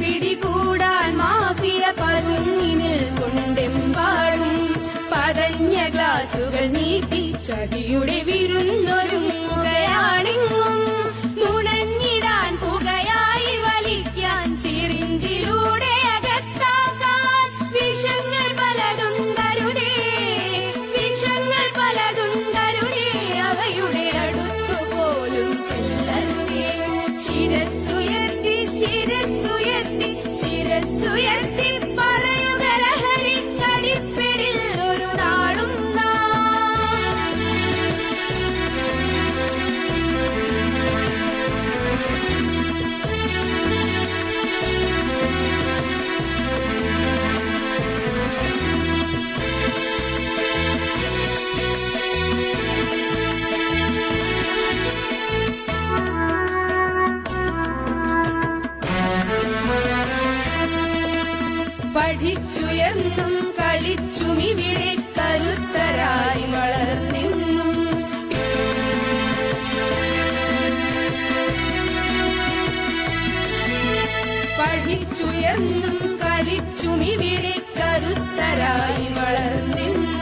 പിടികൂടാൻ മാഫിയ പതുങ്ങിനിൽ കൊണ്ടെമ്പാടും. പതഞ്ഞ ഗ്ലാസുകൾ നീട്ടി ചതിയുടെ വിരുന്നൊരുങ്ങുകയാണെങ്ങും. ശിരസ്സുയർത്തി ശിരസ്സുയർത്തി ശിരസ്സുയർത്തി പഠിച്ചുയർന്നും കളിച്ചും ഇവിടെ കരുത്തരായി വളർന്നെന്നും. പഠിച്ചുയർന്നും കളിച്ചും ഇവിടെ കരുത്തരായി വളർന്നെന്നും.